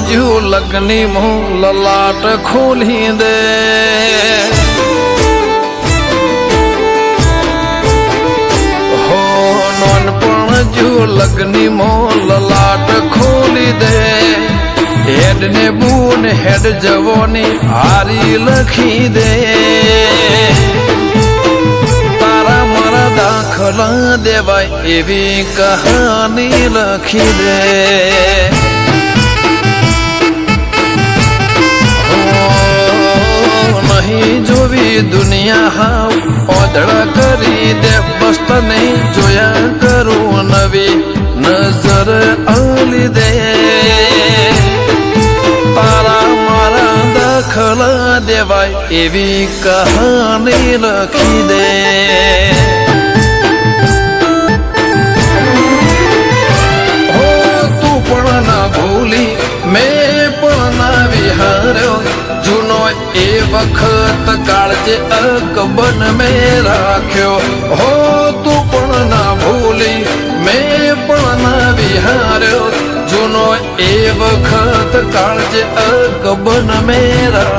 જુ લગ્ની મું લલાટ ખોલી દે હો નોનપણ જુ લગ્ની મું લલાટ ખોલી દે હેડ ને બૂન હેડ જવોની હારી લખી દે તારા મારા દાખલા દેવાય એવી કહાની લખી દે નહીં જોવી દુનિયા હાવ. ઓદળા કરી દે, મસ્ત નહીં જોયા કરું નવી નજર અલી દે. તારા મારા દાખલા દેવાય એવી કહાની લખી દે. વખત કાળજે અકબન મેં રાખ્યો. હો, તું પણ ના ભૂલી, મેં પણ ના વિહાર્યો. જૂનો એ વખત કાળજે અકબન મેં રાખ્યો.